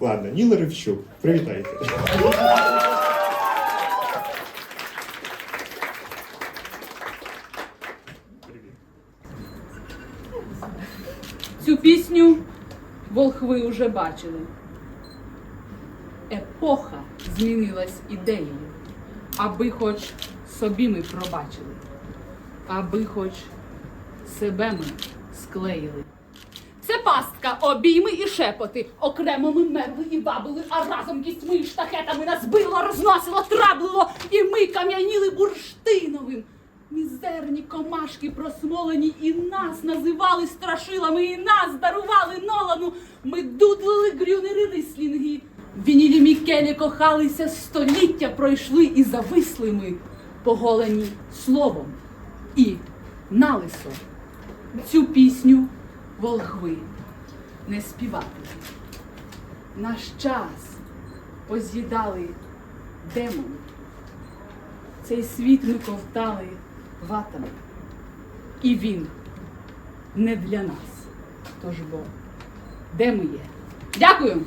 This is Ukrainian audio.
Ладно, Ніла Ревчук, привітайте. Цю пісню волхви уже бачили. Епоха змінилась ідеєю, аби хоч собі ми пробачили, аби хоч себе ми склеїли. Це пастка, обійми і шепоти. Окремо ми мерли і бабили, а разом кістьми і штахетами нас било, розносило, траблило, і ми кам'яніли бурштиновим. Мізерні комашки просмолені, і нас називали страшилами, і нас дарували Нолану. Ми дудлили грюнери рислінги. Вінілі Мікелі кохалися, століття пройшли і зависли ми, поголені словом і налисо. Цю пісню волхви не співати. Наш час поз'їдали демони. Цей світ ми ковтали ватами. І він не для нас. Тож бо, де ми є? Дякую!